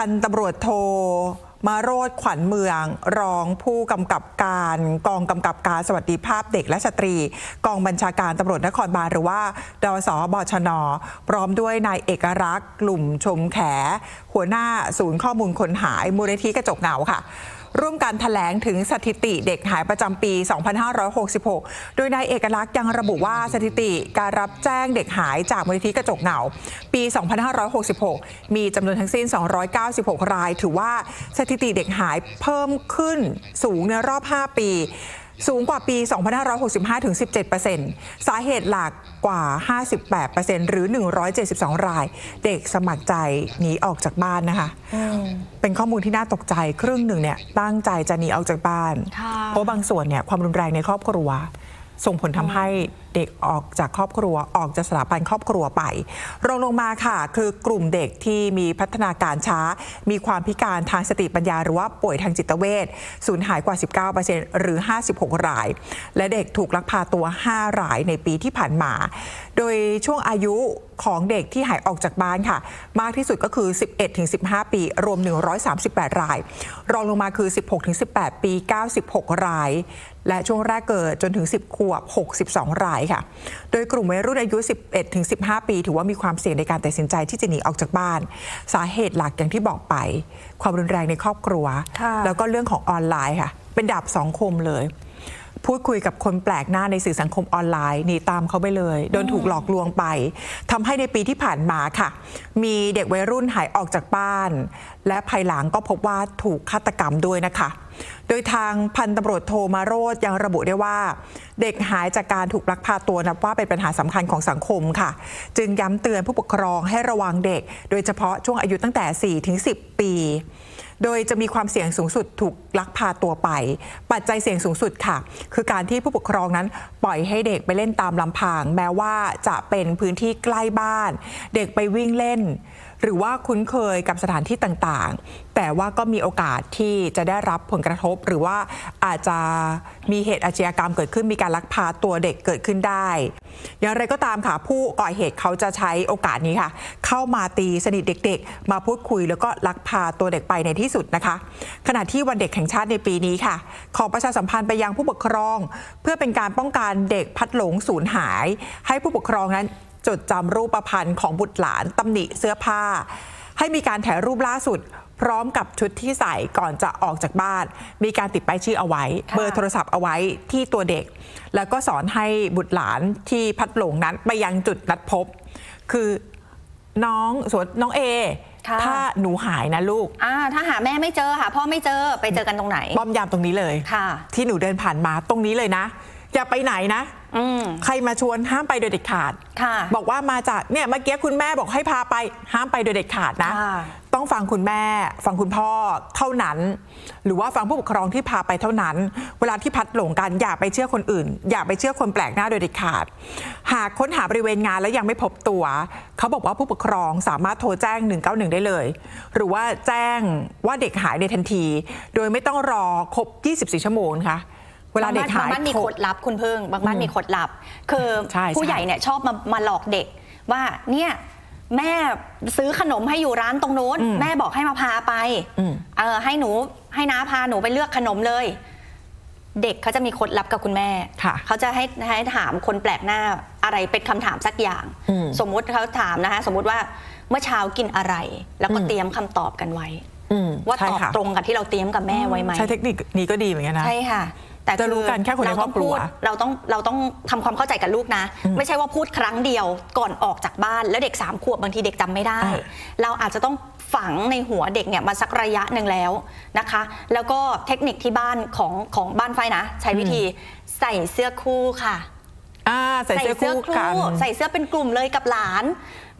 พันตำรวจโทมาโรดขวัญเมืองรองผู้กำกับการกองกำกับการสวัสดิภาพเด็กและสตรี กองบัญชาการตำรวจนครบาลหรือว่าดสบชน พร้อมด้วยนายเอกรักษ์กลุ่มชมแข หัวหน้าศูนย์ข้อมูลคนหายมูลนิธิกระจกเงาค่ะ ร่วมการถแถลงถึงสถิติเด็กหายประจำปี 2566 โดยนายเอกลักษณ์ยังระบุว่าสถิติการรับแจ้งเด็กหายจากมูลนิธิกระจกเงาปี 2566 มีจำนวนทั้งสิ้น 296 ราย ถือว่าสถิติเด็กหายเพิ่มขึ้นสูงในรอบ 5 ปี สูงกว่าปี 2565 ถึง 17%สาเหตุหลักกว่า 58%หรือ 172 ราย เด็กสมัครใจหนีออกจากบ้านนะคะ เป็นข้อมูลที่น่าตกใจครึ่งหนึ่งเนี่ยตั้งใจจะหนีออกจากบ้านค่ะเพราะบางส่วนเนี่ยความรุนแรงในครอบครัว ส่งผลทำให้เด็กออกจากครอบครัวออกจากสถาบันครอบครัวไป รองลงมาค่ะ คือกลุ่มเด็กที่มีพัฒนาการช้า มีความพิการทางสติปัญญาหรือว่าป่วยทางจิตเวชสูญหายกว่า 19%หรือ 56 ราย และเด็กถูกลักพาตัว 5 รายในปีที่ผ่านมาโดยช่วงอายุของเด็กที่หายออกจากบ้านค่ะ มากที่สุดก็คือ 11-15 ปี รวม 138 ราย รองลงมาคือ 16-18 ปี 96 ราย และช่วงแรกเกิดจนถึง 10 ขวบ 62 รายค่ะ โดยกลุ่มวัยรุ่นอายุ 11-15 ปี ถือว่ามีความเสี่ยงในการตัดสินใจที่จะหนีออกจากบ้าน สาเหตุหลักอย่างที่บอกไป ความรุนแรงในครอบครัวค่ะแล้วก็เรื่องของออนไลน์ค่ะ เป็นดาบสองคมเลย พูดคุยกับคนแปลกหน้าในสื่อสังคมออนไลน์หนีตามเขาไปเลยโดนถูกหลอกลวงไปทำให้ในปีที่ผ่านมาค่ะ มีเด็กวัยรุ่นหายออกจากบ้าน และภายหลังก็พบว่าถูกฆาตกรรมด้วยนะคะ โดยทางพันตำรวจโทมาโรธยังระบุได้ว่า เด็กหายจากการถูกลักพาตัวนับว่าเป็นปัญหาสำคัญของสังคมค่ะ จึงย้ำเตือนผู้ปกครองให้ระวังเด็ก โดยเฉพาะช่วงอายุตั้งแต่ 4-10 ปี โดยจะมีความเสี่ยงสูงสุดถูกลักพาตัวไป ปัจจัยเสี่ยงสูงสุดค่ะ คือการที่ผู้ปกครองนั้นปล่อยให้เด็กไปเล่นตามลำพัง แม้ว่าจะเป็นพื้นที่ใกล้บ้าน เด็กไปวิ่งเล่น หรือว่าคุ้นเคยกับสถานที่ต่างๆ แต่ว่าก็มีโอกาสที่จะได้รับผลกระทบ หรือว่าอาจจะมีเหตุอาชญากรรมเกิดขึ้นมีการลักพาตัวเด็กเกิดขึ้นได้ อย่างไรก็ตามค่ะ ผู้ก่อเหตุเขาจะใช้โอกาสนี้ค่ะ เข้ามาตีสนิทเด็ก ๆ มาพูดคุย แล้วก็ลักพาตัวเด็กไปในที่สุดนะคะ ขณะที่วันเด็กแห่งชาติในปีนี้ค่ะ ขอประชาสัมพันธ์ไปยังผู้ปกครอง เพื่อเป็นการป้องกันเด็กพัดหลงสูญหาย ให้ผู้ปกครองนั้น จดจำรูปพันธ์ของบุตรหลานตำหนิเสื้อผ้า ให้มีการถ่ายรูปล่าสุด พร้อมกับชุดที่ใส่ก่อนจะออกจากบ้าน มีการติดป้ายชื่อเอาไว้ค่ะเบอร์โทรศัพท์เอาไว้ที่ตัวเด็ก แล้วก็สอนให้บุตรหลานที่พัดหลงนั้นไปยังจุดนัดพบ คือน้องสวนน้องเอค่ะถ้าหนูหายนะลูกอ่าถ้าหาแม่ไม่เจอหาพ่อไม่เจอไปเจอกันตรงไหนป้อมยามตรงนี้เลยค่ะ ที่หนูเดินผ่านมาตรงนี้เลยนะ อย่าไปไหนนะอืม ใครมาชวนห้ามไปโดยเด็ดขาดค่ะบอกว่ามาจากเนี่ยเมื่อกี้คุณแม่บอกให้พาไปห้ามไปโดยเด็ดขาดนะค่ะต้องฟังคุณแม่ ฟังคุณพ่อเท่านั้น หรือว่าฟังผู้ปกครองที่พาไปเท่านั้น เวลาที่พัดหลงกันอย่าไปเชื่อคนอื่น อย่าไปเชื่อคนแปลกหน้าโดยเด็ดขาด หากค้นหาบริเวณงานแล้วยังไม่พบตัว เขาบอกว่าผู้ปกครองสามารถโทรแจ้ง 191 ได้เลย หรือว่าแจ้งว่าเด็กหายในทันที โดยไม่ต้องรอครบ 24 ชั่วโมงนะคะ เวลาเด็กหายบางบ้านมีโทรกฎลับคุณพึ่งบางบ้านมีกฎลับ คือใช่ใช่ผู้ใหญ่เนี่ยชอบมามาหลอกเด็กว่าเนี่ยแม่ซื้อขนมให้อยู่ร้านตรงนู้นอืมแม่บอกให้มาพาไปอืมเออให้หนูให้น้าพาหนูไปเลือกขนมเลย เด็กเขาจะมีกฎลับกับคุณแม่ค่ะเขาจะให้ให้ถามคนแปลกหน้าอะไรเป็นคำถามสักอย่างอืมสมมุติเขาถามนะคะสมมุติว่าเมื่อเช้ากินอะไร แล้วก็อืมเตรียมคำตอบกันไว้อืมว่าใช่ตอบค่ะตรงกับที่เราเตรียมกับแม่ไว้ไหมใช้เทคนิคนี้ก็ดีเหมือนกันนะใช่ค่ะ แต่จะรู้กันแค่คนในครอบครัวเาต้องพูดเราต้องเราต้องทำความเข้าใจกับลูกนะ ไม่ใช่ว่าพูดครั้งเดียวก่อนออกจากบ้าน แล้วเด็กสามขวบบางทีเด็กจำไม่ได้ อ่า เราอาจจะต้องฝังในหัวเด็กเนี่ยมาสักระยะหนึ่งแล้วนะคะ แล้วก็เทคนิคที่บ้านของของบ้านไฟนะ ใช้วิธีใส่เสื้อคู่ค่ะ อ่าใส่เสื้อคู่กัน ใส่เสื้อเป็นกลุ่มเลยกับหลาน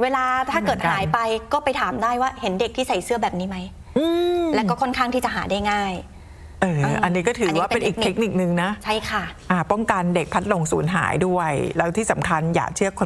เวลาถ้าเกิดเหมือนกัน หายไปก็ไปถามได้ว่าเห็นเด็กที่ใส่เสื้อแบบนี้ไหม อืม และก็ค่อนข้างที่จะหาได้ง่าย เออเอออัอันนี้ก็ถือว่าเป็นอีกอันนี้เทเป็นคนิคนึงนะใช่ค่ะ อ่าป้องกันเด็กพัดหลงสูญหายด้วย แล้วที่สำคัญอย่าเชื่อคน